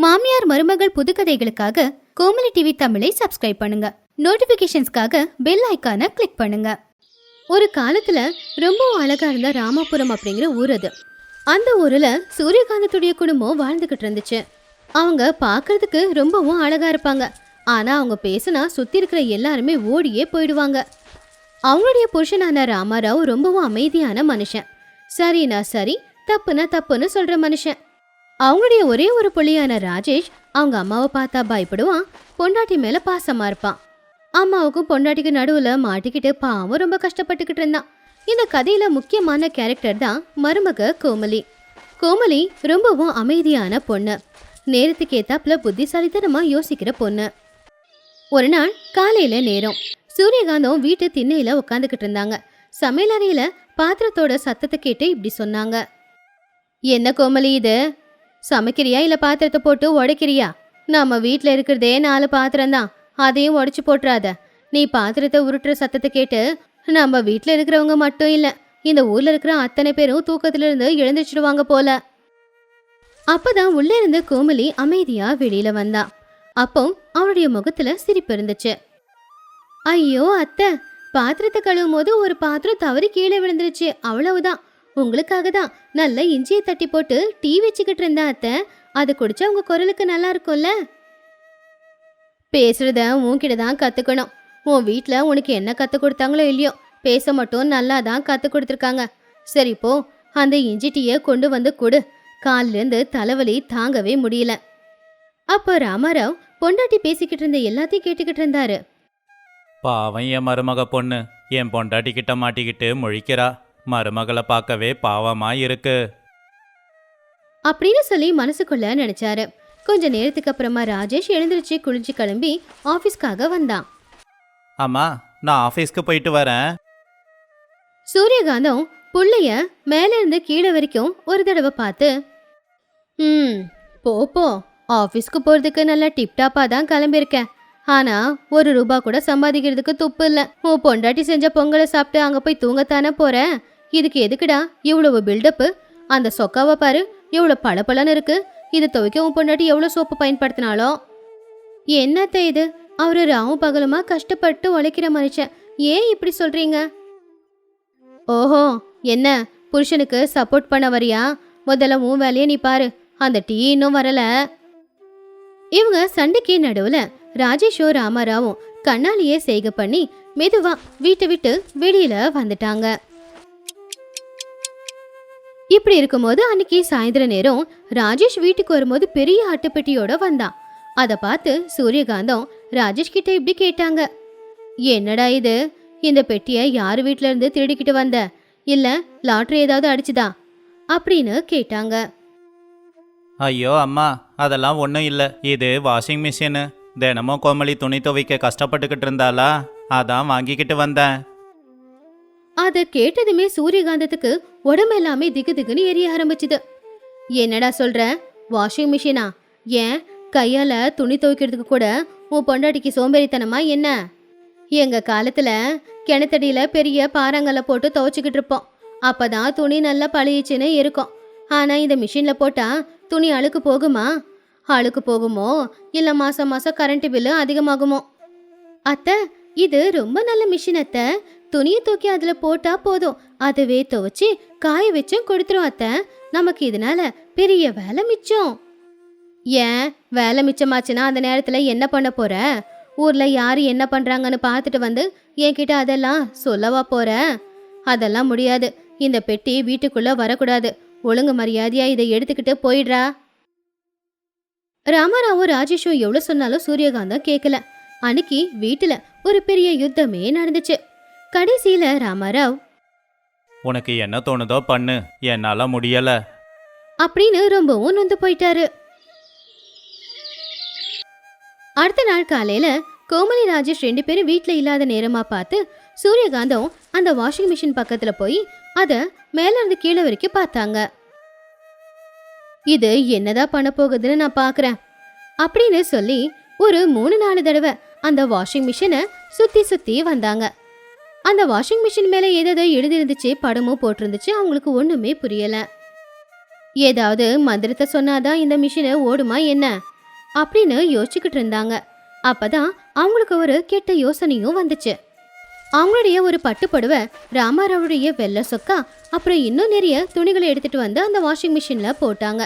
மாமியார் மருமகள் புதுக்கதைகளுக்காக கோமலி டிவி தமிழை சப்ஸ்கிரைப் பண்ணுங்க. நோட்டிபிகேஷன்ஸ்க்காக பெல் ஐக்கானை கிளிக் பண்ணுங்க. ஒரு காலத்துல ரொம்பவும் அழகா இருந்த ராமாபுரம் அப்படிங்கிற ஊர் அது. அந்த ஊர்ல சூரியகாந்தத்துடைய குடும்பம் வாழ்ந்துகிட்டு இருந்துச்சு. அவங்க பார்க்கறதுக்கு ரொம்பவும் அழகா இருப்பாங்க. ஆனா அவங்க பேசினா சுத்தி இருக்கிற எல்லாருமே ஓடியே போயிடுவாங்க. அவங்களுடைய புருஷனான ராமாராவ் ரொம்பவும் அமைதியான மனுஷன். சரினா சரி தப்புனா தப்புன்னு சொல்ற மனுஷன். அவங்களுடைய ஒரே ஒரு புள்ளியான ராஜேஷ் அவங்க அம்மாவை பார்த்தா பயப்படுவான் பொண்டாட்டி மேல பாசமா இருப்பான். அம்மாவுக்கும் பொண்டாட்டிக்கு நடுவுல மாட்டிக்கிட்டு பாவம் ரொம்ப கஷ்டப்பட்டுக்கிட்டு இருந்தான். இந்த கதையில முக்கியமான கேரக்டர் தான் மருமக கோமலி. கோமலி ரொம்பவும் அமைதியான பொண்ணு. நேரத்துக்கு ஏத்தாப்புல புத்திசாலித்தனமா யோசிக்கிற பொண்ணு. ஒரு நாள் காலையில நேரம். சூரியகாந்தம் வீட்டு திண்ணையில உட்காந்துக்கிட்டு இருந்தாங்க. சமையலறையில பாத்திரத்தோட சத்தத்தை கேட்டு இப்படி சொன்னாங்க. என்ன கோமலி இது? சமைக்கிறியா இல்லை பாத்திரத்தை போட்டு உடைக்கிறியா? நம்ம வீட்டில் இருக்கிறதே நாலு பாத்திரம் தான் அதையும் உடைச்சி போட்டுறாத. நீ பாத்திரத்தை உருட்டுற சத்தத்தை கேட்டு நம்ம வீட்டில் இருக்கிறவங்க மட்டும் இல்லை இந்த ஊரில் இருக்கிற அத்தனை பேரும் தூக்கத்திலிருந்து எழுந்திரிச்சிடுவாங்க போல. அப்பதான் உள்ளே இருந்த கோமலி அமைதியா வெளியில வந்தா. அப்போ அவளுடைய முகத்துல சிரிப்பு இருந்துச்சு. ஐயோ அத்தை! பாத்திரத்தை கழுவும் போது ஒரு பாத்திரம் தவறி கீழே விழுந்துருச்சு. அவ்வளவுதான். உங்களுக்காக தான். நல்ல இஞ்சியை தட்டி போட்டு டீ வச்சுக்கிட்டு இருந்தேன் அத்தை. அதை குடிச்சா உங்க குரலுக்கு நல்லா இருக்கும்ல? பேசுறத உன்கிட்ட தான் கத்துக்கணும். உன் வீட்டில் உனக்கு என்ன கத்து கொடுத்தாங்களோ இல்லையோ பேச மட்டும் நல்லா தான் கத்து கொடுத்துருக்காங்க. சரி போ அந்த இஞ்சி டீயை கொண்டு வந்து கொடு. காலிலிருந்து தலைவலி தாங்கவே முடியல. அப்போ ராமாராவ் பொண்டாட்டி பேசிக்கிட்டு இருந்த எல்லாத்தையும் கேட்டுக்கிட்டு இருந்தாரு. பாவம் என் மருமக பொண்ணு. என் பொண்டாட்டி கிட்ட மாட்டிக்கிட்டு முழிக்கிறா. மருமகளை பார்க்கவே பாவமா இருக்கு அப்படின்னு சொல்லி மனசுக்குள்ள நினைச்சாரு. கொஞ்ச நேரத்துக்கு அப்புறமா ராஜேஷ் எழுந்திருச்சு குளிச்சு கிளம்பி ஆபீஸ்க்காக வந்தான். அம்மா நான் ஆஃபீஸ்க்கு போயிட்டு வரேன். சூரியகாந்தம் புள்ளைய மேல இருந்து கீழே வரைக்கும் ஒரு தடவை பார்த்து ம் போ போ. ஆஃபீஸ்க்கு போறதுக்கு நல்லா டிப்டாப்பா தான் கிளம்பியிருக்கேன். ஆனா ஒரு ரூபா கூட சம்பாதிக்கிறதுக்கு துப்பு இல்ல. உன் பொண்டாட்டி செஞ்ச பொங்கலை சாப்பிட்டு அங்க போய் தூங்கத்தானே போற? இதுக்கு எதுக்குடா இவ்வளவு பில்டப்பு அந்த சொக்காவை பாரு எவ்வளோ பளபளன்னு இருக்கு. இது துவைக்கவும் பொண்டாட்டி எவ்வளோ சோப்பு பயன்படுத்தினாலும் என்னத்த இது? அவரு ராவும் பகலுமா கஷ்டப்பட்டு உழைக்கிற மனுஷன். ஏன் இப்படி சொல்றீங்க? ஓஹோ என்ன? புருஷனுக்கு சப்போர்ட் பண்ண வரியா? முதல்ல உன் வேலையை நீ பாரு. அந்த டீ இன்னும் வரல. இவங்க சண்டைக்கு நடுவுல ராஜேஷும் ராமராவும் கண்ணாலேயே செய்க பண்ணி மெதுவா வீட்டை விட்டு வெளியில வந்துட்டாங்க. இப்படி இருக்கும்போது அன்னைக்கு சாயந்தர நேரம் ராஜேஷ் வீட்டுக்கு வரும்போது பெரிய அட்டைப்பெட்டியோட வந்தான். அதை பார்த்து சூரியகாந்தம் ராஜேஷ் கிட்ட இப்படி கேட்டாங்க. என்னடா இது? இந்த பெட்டியை யார் வீட்டில இருந்து திருடிக்கிட்டு வந்த? இல்ல லாட்ரி ஏதாவது அடிச்சுதா? அப்படின்னு கேட்டாங்க. ஐயோ அம்மா அதெல்லாம் ஒன்றும் இல்லை. இது வாஷிங் மிஷினு. தினமும் கோமளி துணி துவைக்க கஷ்டப்பட்டுக்கிட்டு இருந்தாளா? அதான் வாங்கிக்கிட்டு வந்தேன். அதை கேட்டதுமே சூரியகாந்தத்துக்கு உடம்பு எல்லாமே திகு திகுன்னு எரிய ஆரம்பிச்சுது. என்னடா சொல்ற? வாஷிங் மிஷினா? ஏன்? கையால துணி துவைக்கிறதுக்கு கூட உன் பொண்டாட்டிக்கு சோம்பேறித்தனமா என்ன? எங்க காலத்துல கிணத்தடியில பெரிய பாறாங்கல்ல போட்டு துவைச்சுக்கிட்டு இருப்போம். அப்பதான் துணி நல்லா பழிச்சுன்னு இருக்கும். ஆனா இந்த மிஷின்ல போட்டா துணி அழுக்கு போகுமா? அழுக்கு போகுமோ? இல்ல மாசம் மாசம் கரண்ட் பில்லு அதிகமாகுமோ? அத்தை இது ரொம்ப நல்ல மிஷின் அத்தை. துணியை தூக்கி அதில் போட்டால் போதும். அதுவே துவச்சி காய வச்சும் கொடுத்துரும் அத்தை. நமக்கு இதனால பெரிய வேலை மிச்சம். ஏன்? வேலை மிச்சமாச்சுன்னா அந்த நேரத்தில் என்ன பண்ண போற? ஊர்ல யாரு என்ன பண்றாங்கன்னு பார்த்துட்டு வந்து என்கிட்ட அதெல்லாம் சொல்லவா போற? அதெல்லாம் முடியாது. இந்த பெட்டி வீட்டுக்குள்ளே வரக்கூடாது. ஒழுங்கு மரியாதையாக இதை எடுத்துக்கிட்டு போயிடுறா. ராமராவும் ராஜேஷும் எவ்வளோ சொன்னாலும் சூரியகாந்தம் கேட்கல அன்னைக்கு வீட்டில் ஒரு பெரிய யுத்தமே நடந்துச்சு. கடைசியில ராமாராவ் உனக்கு என்ன தோணுதோ பண்ணு என்னால் முடியலை. அப்படின்னு ரொம்பவும் நொந்து போயிட்டாரு. அடுத்த நாள் காலையில கோமலி ராஜேஷ் ரெண்டு பேரும் வீட்ல இல்லாத நேரமா பார்த்து சூரியகாந்தம் அந்த வாஷிங் மிஷின் பக்கத்துல போய் அத மேல இருந்து கீழே வரைக்கும் பார்த்தாங்க. இது என்னதான் பண்ண போகுதுன்னு நான் பார்க்கறேன் அப்படின்னு சொல்லி ஒரு மூணு நாலு தடவை அந்த வாஷிங் மிஷினை சுத்தி சுத்தி வந்தாங்க. அந்த வாஷிங் மிஷின் மேலே ஏதேதோ எழுதிருந்துச்சு படமும் போட்டிருந்துச்சு அவங்களுக்கு ஒன்றுமே புரியலை. ஏதாவது மந்திரத்தை சொன்னாதான் இந்த மிஷினை ஓடுமா என்ன? அப்படின்னு யோசிச்சுக்கிட்டு இருந்தாங்க. அப்பதான் அவங்களுக்கு ஒரு கெட்ட யோசனையும் வந்துச்சு. அவங்களுடைய ஒரு பட்டுப்படுவை ராமாராவுடைய வெள்ளை சொக்கா அப்புறம் இன்னும் நிறைய துணிகளை எடுத்துட்டு வந்து அந்த வாஷிங் மிஷினில் போட்டாங்க.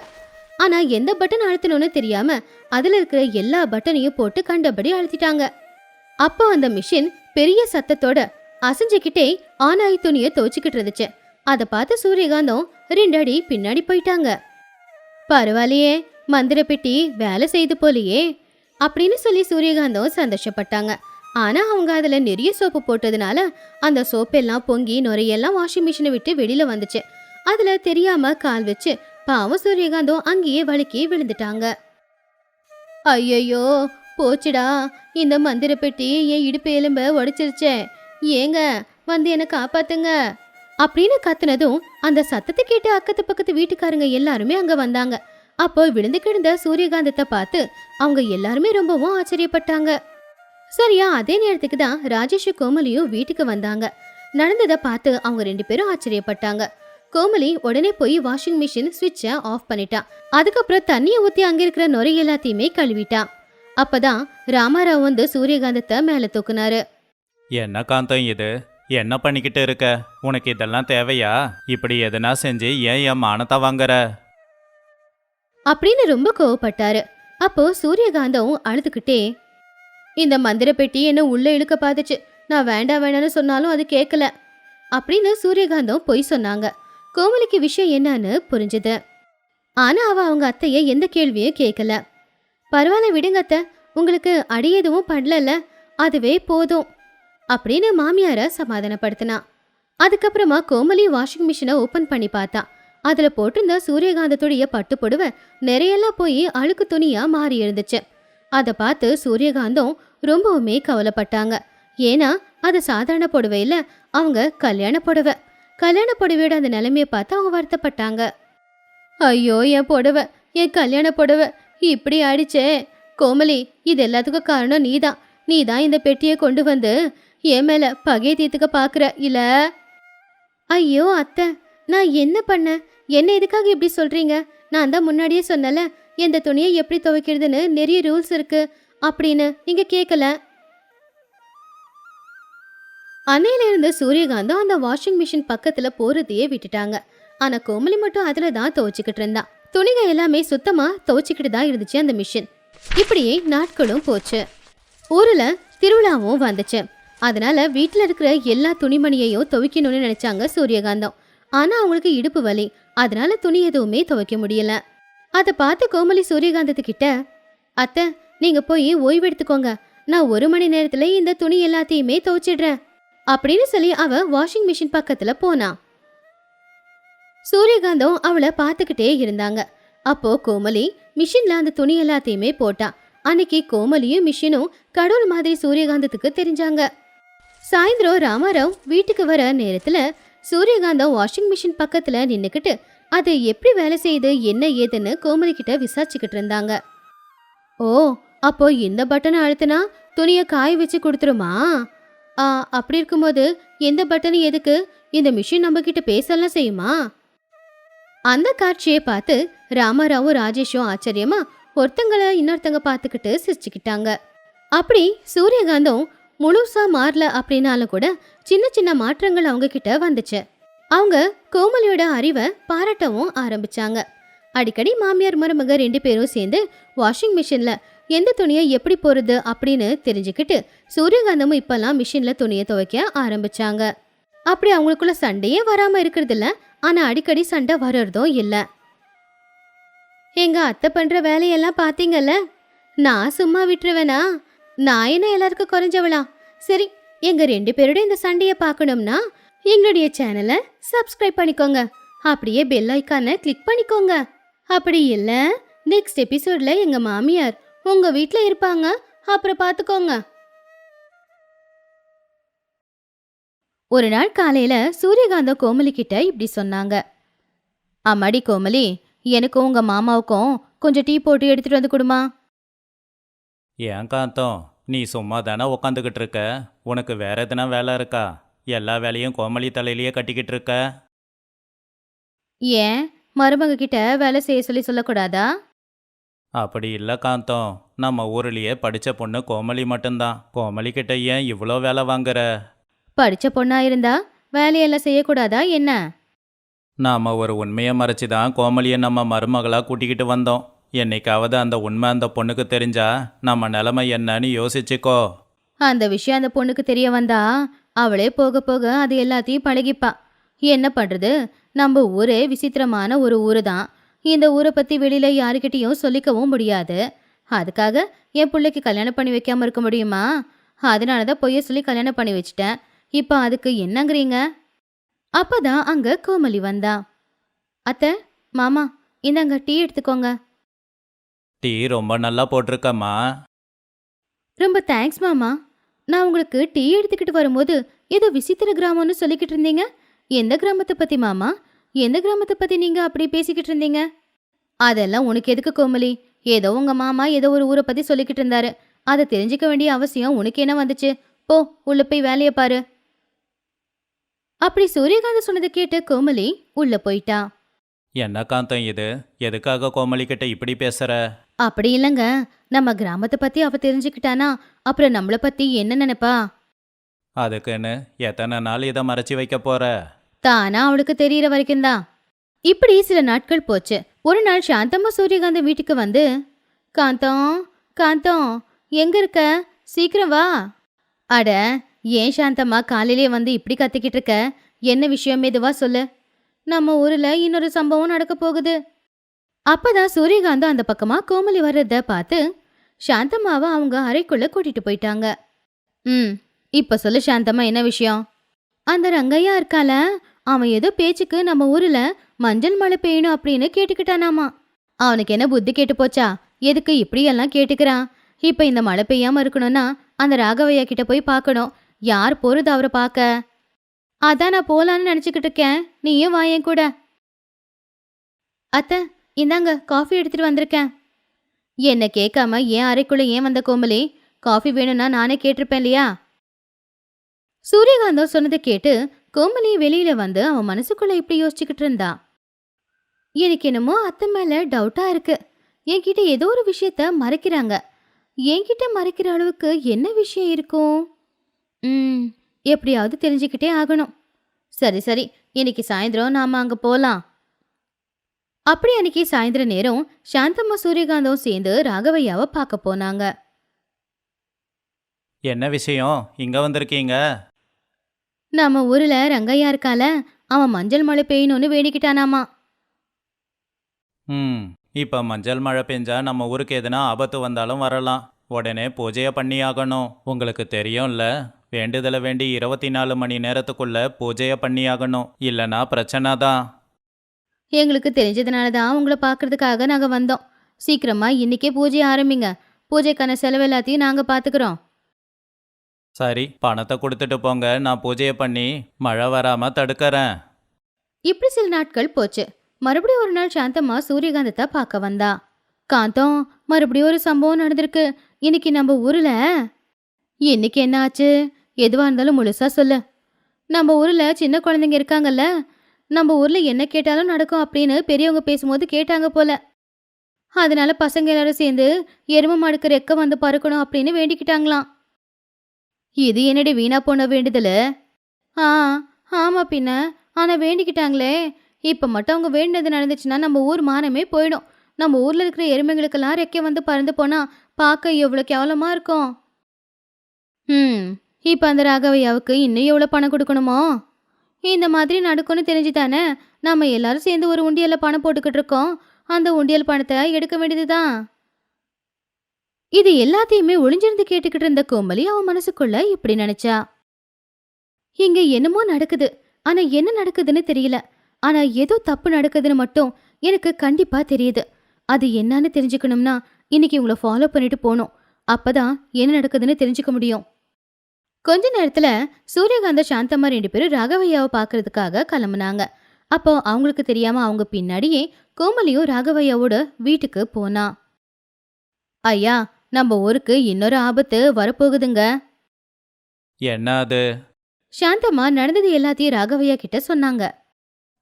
ஆனால் எந்த பட்டன் அழுத்தணும்னு தெரியாம அதில் இருக்கிற எல்லா பட்டனையும் போட்டு கண்டபடி அழுத்திட்டாங்க. அப்போ அந்த மிஷின் பெரிய சத்தத்தோட அசைஞ்சுக்கிட்டே ஆனாய் துணியை துவச்சிக்கிட்டு இருந்துச்சு. அதை பார்த்து சூரியகாந்தம் ரெண்டு அடி பின்னாடி போயிட்டாங்க. பரவாயில்லையே மந்திர பெட்டி வேலை செய்து போலையே அப்படின்னு சொல்லி சூரியகாந்தம் சந்தோஷப்பட்டாங்க. ஆனால் அவங்க அதில் நிறைய சோப்பு போட்டதுனால அந்த சோப்பெல்லாம் பொங்கி நுரையெல்லாம் வாஷிங் மிஷினை விட்டு வெளியில் வந்துச்சு. அதில் தெரியாமல் கால் வச்சு பாவம் சூரியகாந்தம் அங்கேயே வழுக்கி விழுந்துட்டாங்க. ஐயையோ போச்சுடா இந்த மந்திர பெட்டி என் இடுப்பு எலும்ப உடைச்சிருச்சே. ஏங்க வந்து என்னை காப்பாத்துங்க. அப்படின்னு கத்துனதும் அந்த சத்தத்தை கேட்டு அக்கத்து பக்கத்து வீட்டுக்காரங்க எல்லாருமே அங்க வந்தாங்க. அப்போ விழுந்து கிடந்த சூரியகாந்தத்தை பார்த்து அவங்க எல்லாருமே ரொம்பவும் ஆச்சரியப்பட்டாங்க. சரியா அதே நேரத்துக்கு தான் ராஜேஷ் கோமலியும் வீட்டுக்கு வந்தாங்க. நடந்ததை பார்த்து அவங்க ரெண்டு பேரும் ஆச்சரியப்பட்டாங்க. கோமலி உடனே போய் வாஷிங் மிஷின் ஸ்விட்சை ஆஃப் பண்ணிட்டா. அதுக்கப்புறம் தண்ணியை ஊற்றி அங்கே இருக்கிற நுரை எல்லாத்தையுமே கழுவிட்டா. அப்பதான் ராமாராவ் வந்து சூரியகாந்தத்தை மேலே தூக்குனாரு. என்ன காந்தம் இது? என்ன பண்ணிக்கிட்டு இருக்க? உனக்கு இதெல்லாம் தேவையா? இப்படி எதனா செஞ்சு ஏன் என் மானத்தை வாங்குற? அப்படின்னு ரொம்ப கோவப்பட்டாரு. அப்போ சூரியகாந்தம் அழுதுகிட்டே இந்த மந்திர பெட்டி என்ன உள்ள இழுக்க பார்த்துச்சு நான் வேண்டாம் வேணாம்னு சொன்னாலும் அது கேட்கல அப்படின்னு சூரியகாந்தம் பொய் சொன்னாங்க. கோமலிக்கு விஷயம் என்னன்னு புரிஞ்சுது. ஆனா அவ அவங்க அத்தைய எந்த கேள்வியும் கேட்கல பரவாயில்ல விடுங்க அத்தை. உங்களுக்கு அடி எதுவும் பண்ணலல்ல அதுவே போதும். அப்படின்னு மாமியார சமாதானப்படுத்தினா. அதுக்கப்புறமா கோமலி வாஷிங் மிஷினை ஓப்பன் பண்ணி பார்த்தா. அதுல போட்டிருந்த சூரியகாந்தத்துடைய பட்டு புடவை நிறையெல்லாம் போய் அழுக்கு துணியா மாறி இருந்துச்சு. அதை பார்த்து சூரியகாந்தம் ரொம்பவுமே கவலைப்பட்டாங்க. ஏன்னா அது சாதாரண புடவை அவங்க கல்யாண புடவை. கல்யாண புடவையோட அந்த நிலைமையை பார்த்து அவங்க வருத்தப்பட்டாங்க. ஐயோ என் புடவை என் கல்யாண புடவை இப்படி ஆயிடுச்சே. கோமலி இது எல்லாத்துக்கும் காரணம் நீதான். நீதான் இந்த பெட்டியை கொண்டு வந்து என் மேல பகை தீர்த்துக்க பாக்குற இல்ல? ஐயோ அத்தை நான் என்ன பண்ணேன்? என்ன எதுக்காக இப்படி சொல்றீங்க? நான் தான் முன்னாடியே சொன்னல எந்த துணியை எப்படி துவைக்கிறதுன்னு நிறைய ரூல்ஸ் இருக்கு அப்படின்னு நீங்க கேட்கல அன்னையில இருந்த சூரியகாந்தம் அந்த வாஷிங் மிஷின் பக்கத்துல போறதையே விட்டுட்டாங்க. ஆனா கோமலி மட்டும் அதுல தான் துவைச்சுக்கிட்டு இருந்தான் துணிக எல்லாமே சுத்தமா துவைச்சுக்கிட்டு தான் இருந்துச்சு அந்த மிஷின் இப்படியே நாட்களும் போச்சு. ஊர்ல திருவிழாவும் வந்துச்சு. அதனால வீட்டில் இருக்கிற எல்லா துணிமணியையும் துவைக்கணும்னு நினைச்சாங்க சூரியகாந்தம். ஆனா அவங்களுக்கு இடுப்பு வலி. அதனால துணி எதுவுமே துவைக்க முடியல. அதை பார்த்து கோமலி சூரியகாந்தத்துக்கிட்ட அத்தை நீங்க போய் ஓய்வு எடுத்துக்கோங்க. நான் ஒரு மணி நேரத்துல இந்த துணி எல்லாத்தையுமே துவைச்சிடுறேன். அப்படின்னு சொல்லி அவ வாஷிங் மிஷின் பக்கத்துல போனா. சூரியகாந்தம் அவளை பார்த்துக்கிட்டே இருந்தாங்க. அப்போ கோமலி மிஷின்ல அந்த துணி எல்லாத்தையுமே போட்டா. அன்னைக்கு கோமலியும் மிஷினும் கடவுள் மாதிரி சூரியகாந்தத்துக்கு தெரிஞ்சாங்க. சாயந்தரம் ராமாராவ் வீட்டுக்கு வர நேரத்துல சூரியகாந்தா வாஷிங் மிஷின் பக்கத்துல நின்னுக்கிட்டு அது எப்படி வேலை செய்யுது? என்ன ஏதுன்னு கோமதி கிட்ட விசாரிச்சுக்கிட்டு இருந்தாங்க. ஓ அப்போ இந்த பட்டனை அழுத்தினா துணியை காய வச்சு கொடுத்துருமா? ஆ அப்படி இருக்கும்போது எந்த பட்டன் எதுக்கு? இந்த மிஷின் நம்ம கிட்ட பேசலாம் செய்யுமா? அந்த காட்சியை பார்த்து ராமாராவும் ராஜேஷும் ஆச்சரியமா ஒருத்தங்களை இன்னொருத்தங்க பார்த்துக்கிட்டு சிரிச்சுக்கிட்டாங்க. அப்படி சூரியகாந்தம் முழுசா மாறல அப்படின்னாலும் கூட சின்ன சின்ன மாற்றங்கள் அவங்க கிட்ட வந்துச்சு. அவங்க கோமலியோட அறிவை பாராட்டவும் ஆரம்பிச்சாங்க. அடிக்கடி மாமியார் மருமக ரெண்டு பேரும் சேர்ந்து வாஷிங் மிஷினில் எந்த துணியை எப்படி போகிறது அப்படின்னு தெரிஞ்சுக்கிட்டு சூரியகாந்தமும் இப்போல்லாம் மிஷினில் துணியை துவைக்க ஆரம்பித்தாங்க அப்படி அவங்களுக்குள்ள சண்டையே வராமல் இருக்கிறது ஆனால் அடிக்கடி சண்டை வர்றதும் இல்லை. எங்கள் அத்தை பண்ணுற வேலையெல்லாம் பார்த்தீங்கல்ல? நான் சும்மா விட்டுருவேனா? நான் என்ன எல்லாருக்கும் குறைஞ்சவளா? சரி எங்க ரெண்டு பேரோட இந்த சண்டையை பார்க்கணும்னா எங்களுடைய சேனலை சப்ஸ்கிரைப் பண்ணிக்கோங்க. அப்படியே பெல் ஐக்கானை கிளிக் பண்ணிக்கோங்க. அப்படி இல்லை நெக்ஸ்ட் எபிசோட்ல எங்க மாமியார் உங்க வீட்ல இருப்பாங்க. அப்புறம் பார்த்துக்கோங்க ஒரு நாள் காலையில சூரியகாந்த கோமலி கிட்ட இப்படி சொன்னாங்க. அம்மாடி கோமலி எனக்கும் உங்க மாமாவுக்கும் கொஞ்சம் டீ போட்டு எடுத்துட்டு வந்து கொடுமா. ஏன் காந்தம் நீ சும்மா தானே உக்காந்துக்கிட்டு இருக்க உனக்கு வேற எதுனா வேலை இருக்கா? எல்லா வேலையும் கோமலி தலையிலேயே கட்டிக்கிட்டு இருக்க ஏன்? மருமக கிட்ட வேலை செய்ய சொல்லி சொல்லக்கூடாதா? அப்படி இல்லை காந்தம் நம்ம ஊர்லேயே படித்த பொண்ணு கோமலி மட்டும்தான். கோமலி கிட்ட ஏன் இவ்வளோ வேலை வாங்குற? படிச்ச பொண்ணா இருந்தா வேலையெல்லாம் செய்யக்கூடாதா என்ன? நாம் ஒரு உண்மையை மறைச்சி தான் கோமலியை நம்ம மருமகளாக கூட்டிக்கிட்டு வந்தோம். என்னைக்காவது அந்த உண்மை அந்த பொண்ணுக்கு தெரிஞ்சா நம்ம நிலைமை என்னன்னு யோசிச்சுக்கோ. அந்த விஷயம் அந்த பொண்ணுக்கு தெரிய வந்தா அவளே போக போக அது எல்லாத்தையும் பழகிப்பா. என்ன பண்றது? நம்ம ஊரே விசித்திரமான ஒரு ஊரு தான் இந்த ஊரை பத்தி வெளியில யாருக்கிட்டையும் சொல்லிக்கவும் முடியாது. அதுக்காக என் பிள்ளைக்கு கல்யாணம் பண்ணி வைக்காம இருக்க முடியுமா? அதனால தான் பொய்ய சொல்லி கல்யாணம் பண்ணி வச்சிட்டேன். இப்போ அதுக்கு என்னங்கிறீங்க? அப்பதான் அங்க கோமலி வந்தா. அத்தை மாமா இந்தாங்க டீ எடுத்துக்கோங்க. டீ ரொம்ப நல்லா போட்டிருக்கம்மா. ரொம்ப தேங்க்ஸ் மாமா. நான் உங்களுக்கு டீ எடுத்துக்கிட்டு வரும்போது ஏதோ விசித்திர கிராமம்னு சொல்லிக்கிட்டு இருந்தீங்க. எந்த கிராமத்தை பத்தி மாமா? எந்த கிராமத்தை பத்தி நீங்க அப்படி பேசிக்கிட்டு இருந்தீங்க? அதெல்லாம் உனக்கு எதுக்கு கோமலி ஏதோ உங்க மாமா ஏதோ ஒரு ஊரை பத்தி சொல்லிக்கிட்டு இருந்தாரு. அதை தெரிஞ்சுக்க வேண்டிய அவசியம் உனக்கு என்ன வந்துச்சு? போ உள்ள போய் வேலையை பாரு. அப்படி சூரியகாந்த் சொன்னதை கேட்டு கோமலி உள்ள போயிட்டா. என்ன காந்தம் இது? எதுக்காக கோமலி கிட்ட இப்படி பேசுற? அப்படி இல்லைங்க. நம்ம கிராமத்தை பத்தி அவ தெரிஞ்சுக்கிட்டானா அப்புறம் நம்மளை பத்தி என்ன நினைப்பா? அதுக்குன்னு எத்தனை நாள் இதை மறைச்சி வைக்க போற? தானா அவளுக்கு தெரியற வரைக்கும் தான். இப்படி சில நாட்கள் போச்சு. ஒரு நாள் சாந்தம்மா சூரியகாந்தம் வீட்டுக்கு வந்து காந்தம் காந்தம் எங்க இருக்க? சீக்கிரம் வா. அட ஏன் சாந்தம்மா காலையிலே வந்து இப்படி கத்திக்கிட்டு இருக்க? என்ன விஷயம் மெதுவா சொல்லு. நம்ம ஊர்ல இன்னொரு சம்பவம் நடக்க போகுது. அப்பதான் சூரியகாந்தம் அந்த பக்கமா கோமலி வர்றத பார்த்து சாந்தம்மாவை அவங்க அறைக்குள்ள கூட்டிட்டு போயிட்டாங்க. ம் இப்ப சொல்லு சாந்தம்மா என்ன விஷயம்? அந்த ரங்கையா இருக்கால அவன் ஏதோ பேச்சுக்கு நம்ம ஊர்ல மஞ்சள் மழை பெய்யணும் அப்படின்னு கேட்டுக்கிட்டானாமா. அவனுக்கு என்ன புத்தி கேட்டு போச்சா? எதுக்கு இப்படியெல்லாம் கேட்டுக்கிறான்? இப்ப இந்த மழை பெய்யாம இருக்கணும்னா அந்த ராகவையா கிட்ட போய் பார்க்கணும். யார் போறது அவரை பார்க்க? அதான் நான் போலான்னு நினச்சிக்கிட்டு இருக்கேன். நீயும் வாயேன் கூட. அத்தை இந்தாங்க காஃபி எடுத்துட்டு வந்திருக்கேன். என்னை கேட்காம ஏன் அறைக்குள்ள ஏன் வந்த கோமலி காஃபி வேணும்னா நானே கேட்டிருப்பேன் இல்லையா? சூரியகாந்தம் சொன்னதை கேட்டு கோமலி வெளியில வந்து அவன் மனசுக்குள்ள இப்படி யோசிச்சுக்கிட்டு இருந்தா. எனக்கு என்னமோ அத்தை மேல டவுட்டா இருக்கு. என்கிட்ட ஏதோ ஒரு விஷயத்த மறைக்கிறாங்க. என்கிட்ட மறைக்கிற அளவுக்கு என்ன விஷயம் இருக்கும்? ம் எப்படியாவது தெரிஞ்சுக்கிட்டே ஆகணும். சரி சரி இன்னைக்கு சாயந்தரம் நாம அங்க போலாம். அப்படி அன்னைக்கு சாயந்தர நேரம் சாந்தம்மா சூரியகாந்தம் சேர்ந்து ராகவையாவை பார்க்க போனாங்க. என்ன விஷயம்? இங்கே வந்திருக்கீங்க? நம்ம ஊர்ல ரங்கையா இருக்கால அவன் மஞ்சள் மழை பெய்யணும்னு வேண்டிக்கிட்டானாமா. ம் இப்போ மஞ்சள் மழை பெஞ்சா நம்ம ஊருக்கு எதுனா ஆபத்து வந்தாலும் வரலாம். உடனே பூஜையை பண்ணியாகணும். உங்களுக்கு தெரியும்ல வேண்டுதலை வேண்டி இருபத்தி நாலு மணி நேரத்துக்குள்ள பூஜையை பண்ணியாகணும். இல்லைன்னா பிரச்சனை தான். எங்களுக்கு தெரிஞ்சதுனால தான் உங்களை பார்க்கறதுக்காக நாங்க வந்தோம். சீக்கிரமா இன்னைக்கே பூஜை ஆரம்பிங்க. பூஜைக்கான செலவு எல்லாத்தையும் நாங்க பாத்துக்கிறோம். சரி பணத்தை கொடுத்துட்டு போங்க. நான் பூஜையை பண்ணி மழை வராமல் தடுக்கறேன். இப்படி சில நாட்கள் போச்சு. மறுபடியும் ஒரு நாள் சாந்தம்மா சூரியகாந்தத்தை பார்க்க வந்தா. காந்தம் மறுபடியும் ஒரு சம்பவம் நடந்திருக்கு. இன்னைக்கு நம்ம ஊர்ல இன்னைக்கு என்ன ஆச்சு? எதுவா இருந்தாலும் முழுசா சொல்லு. நம்ம ஊர்ல சின்ன குழந்தைங்க இருக்காங்கல்ல நம்ம ஊரில் என்ன கேட்டாலும் நடக்கும் அப்படின்னு பெரியவங்க பேசும்போது கேட்டாங்க போல. அதனால பசங்க எல்லாரும் சேர்ந்து எரும மாடுக்கு ரெக்க வந்து பறக்கணும் அப்படின்னு வேண்டிக்கிட்டாங்களாம். இது என்னடி வீணா போன வேண்டுதல்? ஆ ஆமாம் பின்ன. ஆனால் வேண்டிக்கிட்டாங்களே. இப்போ மட்டும் அவங்க வேண்டினது நடந்துச்சுன்னா நம்ம ஊர் மானமே போயிடும். நம்ம ஊரில் இருக்கிற எருமைகளுக்கெல்லாம் ரெக்க வந்து பறந்து போனால் பார்க்க எவ்வளோ கேவலமாக இருக்கும்? ம் இப்போ அந்த ராகவையாவுக்கு இன்னும் எவ்வளோ பணம் கொடுக்கணுமோ? இந்த மாதிரி நடக்கும்னு தெரிஞ்சு தானே நம்ம எல்லாரும் சேர்ந்து ஒரு உண்டியல்ல பணம் போட்டுக்கிட்டு இருக்கோம். அந்த உண்டியல் பணத்தை எடுக்க வேண்டியதுதான். இது எல்லாத்தையுமே ஒளிஞ்சிருந்து கேட்டுக்கிட்டு இருந்த கோமலி அவன் மனசுக்குள்ள இப்படி நினைச்சா. இங்க என்னமோ நடக்குது. ஆனா என்ன நடக்குதுன்னு தெரியல. ஆனா ஏதோ தப்பு நடக்குதுன்னு மட்டும் எனக்கு கண்டிப்பா தெரியுது. அது என்னன்னு தெரிஞ்சுக்கணும்னா இன்னைக்கு உங்களை ஃபாலோ பண்ணிட்டு போகணும். அப்பதான் என்ன நடக்குதுன்னு தெரிஞ்சுக்க முடியும். கொஞ்ச நேரத்துல சூரியகாந்த சாந்தம்மா ரெண்டு பேரும் ராகவையாவை பார்க்கறதுக்காக கிளம்புனாங்க. அப்போ அவங்களுக்கு தெரியாம அவங்க பின்னாடியே கோமலியும் ராகவையாவோட வீட்டுக்கு போனா. ஐயா நம்ம ஊருக்கு இன்னொரு ஆபத்து வரப்போகுதுங்க. என்ன அது? சாந்தம்மா நடந்தது எல்லாத்தையும் ராகவையா கிட்ட சொன்னாங்க.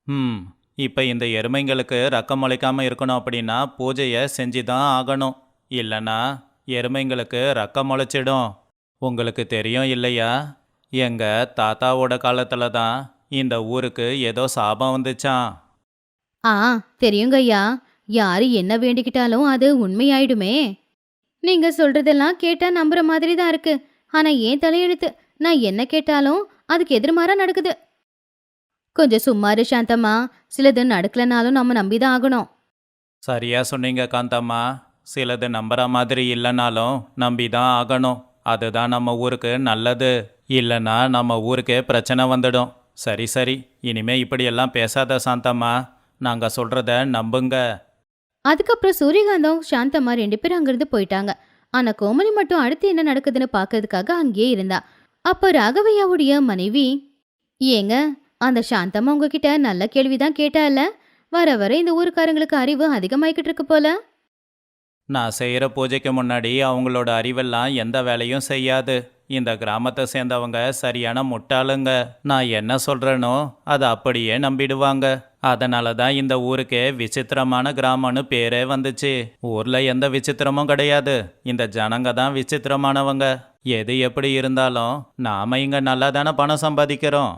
ம் இப்போ இந்த எருமைங்களுக்கு ரக்கம் முளைக்காம இருக்கணும் அப்படின்னா பூஜையை செஞ்சு தான் ஆகணும். இல்லைன்னா எருமைங்களுக்கு ரக்கம் முளைச்சிடும். உங்களுக்கு தெரியும் இல்லையா? எங்க தாத்தாவோட காலத்துல தான் இந்த ஊருக்கு ஏதோ சாபம் வந்துச்சாம். ஆ தெரியுங்க ஐயா. யாரு என்ன வேண்டிக்கிட்டாலும் அது உண்மையாயிடுமே. நீங்க சொல்றதெல்லாம் கேட்டா நம்புற மாதிரி தான் இருக்கு. ஆனா ஏன் தலையெழுத்து? நான் என்ன கேட்டாலும் அதுக்கு எதிர்மாறா நடக்குது. கொஞ்சம் சும்மாரு சாந்தம்மா. சிலது நடக்கலனாலும் நம்ம நம்பிதான் ஆகணும். சரியா சொன்னீங்க காந்தம்மா. சிலது நம்புற மாதிரி இல்லைனாலும் நம்பி தான் ஆகணும். அதுதான் நம்ம ஊருக்கு நல்லது. இல்லைன்னா நம்ம ஊருக்கே பிரச்சனை வந்துடும். சரி சரி. இனிமே இப்படியெல்லாம் பேசாத சாந்தம்மா. நாங்கள் சொல்கிறத நம்புங்க. அதுக்கப்புறம் சூரியகாந்தம் சாந்தம்மா ரெண்டு பேரும் அங்கிருந்து போயிட்டாங்க. ஆனா கோமலி மட்டும் அடுத்து என்ன நடக்குதுன்னு பார்க்கறதுக்காக அங்கேயே இருந்தா. அப்போ ராகவையாவுடைய மனைவி ஏங்க அந்த சாந்தம்மா உங்ககிட்ட நல்ல கேள்விதான் கேட்டால? வர வர இந்த ஊருக்காரங்களுக்கு அறிவு அதிகமாயிக்கிட்டு இருக்கு போல. நான் செய்கிற பூஜைக்கு முன்னாடி அவங்களோட அறிவெல்லாம் எந்த வேலையும் செய்யாது. இந்த கிராமத்தை சேர்ந்தவங்க சரியான முட்டாளுங்க. நான் என்ன சொல்கிறேனோ அதை அப்படியே நம்பிடுவாங்க. அதனால தான் இந்த ஊருக்கே விசித்திரமான கிராமம்னு பேரே வந்துச்சு. ஊரில் எந்த விசித்திரமும் கிடையாது. இந்த ஜனங்க தான் விசித்திரமானவங்க. எது எப்படி இருந்தாலும் நாம இங்கே நல்லா தானே பணம் சம்பாதிக்கிறோம்.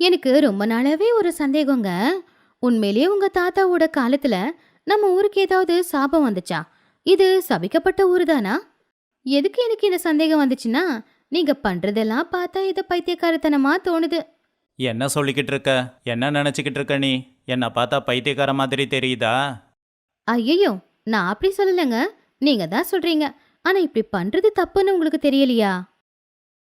எனக்கு ரொம்ப நாளாவே ஒரு சந்தேகங்க. உண்மையிலேயே உங்கள் தாத்தாவோட காலத்தில் நம்ம ஊருக்கு ஏதாவது சாபம் வந்துச்சா? இது சபிக்கப்பட்ட ஊரு தானா எதுக்கு எனக்கு இந்த சந்தேகம் வந்துச்சுன்னா நீங்க பண்றதெல்லாம் பார்த்தா இது பைத்தியக்காரத்தனமா தோணுது. என்ன சொல்லிக்கிட்டு இருக்க? என்ன நினச்சிக்கிட்டு இருக்க நீ? என்னை பார்த்தா பைத்தியக்கார மாதிரி தெரியுதா? ஐயோ நான் அப்படி சொல்லலைங்க. நீங்க தான் சொல்றீங்க. ஆனா இப்படி பண்றது தப்புன்னு உங்களுக்கு தெரியலையா?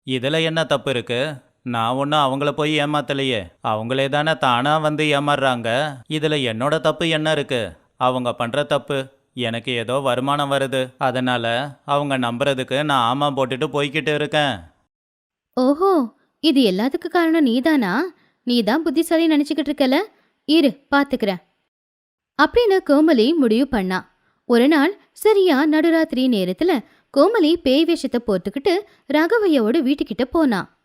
இதில் என்ன தப்பு இருக்கு? நான் ஒன்றும் அவங்கள போய் ஏமாத்தலையே. அவங்களே தானே தானாக வந்து ஏமாறுறாங்க. இதில் என்னோட தப்பு என்ன இருக்கு? அவங்க பண்ணுற தப்பு எனக்கு ஏதோ வருமானம் வருது. அதனால அவங்க நம்புறதுக்கு நான் ஆமாம் போட்டுட்டு போய்கிட்டு இருக்கேன். ஓஹோ இது எல்லாத்துக்கும் காரணம் நீதானா? நீதான் புத்திசாலி நினைச்சுக்கிட்டு இருக்கல? இரு பாத்துக்கிறேன். அப்படின்னு கோமலி முடிவு பண்ணா. ஒரு நாள் சரியா நடுராத்திரி நேரத்துல கோமலி பேய் வேஷத்தை போட்டுக்கிட்டு ராகவையோட வீட்டுக்கிட்ட போனா.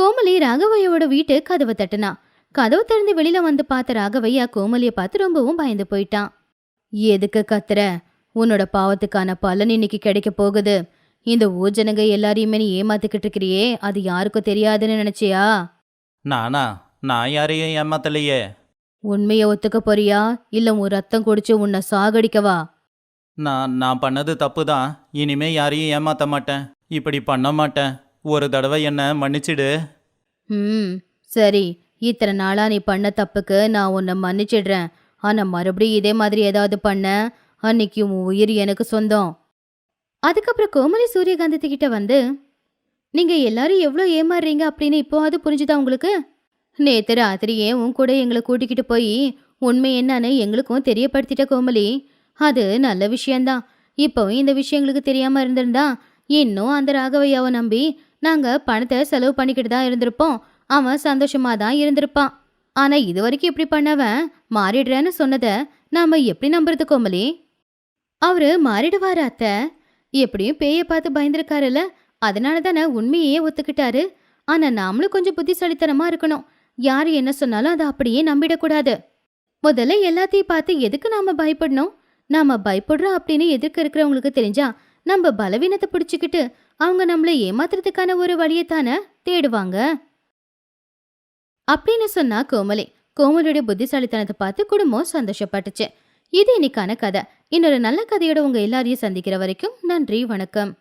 கோமலி ராகவையோட வீட்டு கதவை தட்டுனா. கதவு திறந்து வெளியில வந்து பார்த்த ராகவையா கோமலிய பார்த்து ரொம்பவும் பயந்து போயிட்டான். எதுக்கு கத்துற? உன்னோட பாவத்துக்கான பலன் இன்னைக்கு கிடைக்க போகுது. இந்த ஊர் ஜனங்க எல்லாரையுமே நீ ஏமாத்திக்கிட்டு இருக்கிறியே. அது யாருக்கும் தெரியாதுன்னு நினைச்சியா? நானா? நான் யாரையும் ஏமாத்தலையே. உண்மையை ஒத்துக்க போறியா? இல்ல உன் ரத்தம் குடிச்சு உன்னை சாகடிக்கவா? நான் நான் பண்ணது தப்பு தான் இனிமே யாரையும் ஏமாத்த மாட்டேன். இப்படி பண்ண மாட்டேன். ஒரு தடவை என்ன மன்னிச்சிடு. ம் சரி. இத்தனை நாளா நீ பண்ண தப்புக்கு நான் உன்னை மன்னிச்சிடுறேன். ஆனா மறுபடியும் இதே மாதிரி ஏதாவது பண்ண அன்னைக்கு உன் உயிர் எனக்கு சொந்தம். அதுக்கப்புறம் கோமலி சூரியகாந்தத்து கிட்ட வந்து நீங்க எல்லாரும் எவ்வளோ ஏமாறுறீங்க அப்படின்னு இப்போவாது புரிஞ்சுதா உங்களுக்கு? நேத்து ராத்திரியே உன் கூட எங்களை கூட்டிக்கிட்டு போய் உண்மை என்னன்னு எங்களுக்கும் தெரியப்படுத்திட்ட கோமலி. அது நல்ல விஷயந்தான் இப்போவும் இந்த விஷயங்களுக்கு தெரியாம இருந்திருந்தா இன்னும் அந்த ராகவையாவை நம்பி நாங்க பணத்தை செலவு பண்ணிக்கிட்டு தான் இருந்திருப்போம். அவன் சந்தோஷமா தான் இருந்திருப்பான். ஆனா இது வரைக்கும் இப்படி பண்ணவன் மாறிடுறேன்னு சொன்னத நாம எப்படி நம்புறது கோமலி அவரு மாறிடுவாரு அத்தை. எப்படியும் பேயை பார்த்து பயந்துருக்காருல்ல அதனால தானே உண்மையே ஒத்துக்கிட்டாரு. ஆனா நாமளும் கொஞ்சம் புத்திசாலித்தனமா இருக்கணும். யாரு என்ன சொன்னாலும் அதை அப்படியே நம்பிடக்கூடாது. முதல்ல எல்லாத்தையும் பார்த்து எதுக்கு நாம பயப்படணும்? நாம பயப்படுறோம் அப்படின்னு எதிர்க்க இருக்கிறவங்களுக்கு தெரிஞ்சா நம்ம பலவீனத்தை பிடிச்சிக்கிட்டு அவங்க நம்மளை ஏமாத்துறதுக்கான ஒரு வழியைத்தானே தேடுவாங்க. அப்படின்னு சொன்னா கோமலி. கோமலியோட புத்திசாலித்தனத்தை பார்த்து குடும்பம் சந்தோஷப்பட்டுச்சு. இது இன்னைக்கான கதை. இன்னொரு நல்ல கதையோட உங்க எல்லாரையும் சந்திக்கிற வரைக்கும் நன்றி வணக்கம்.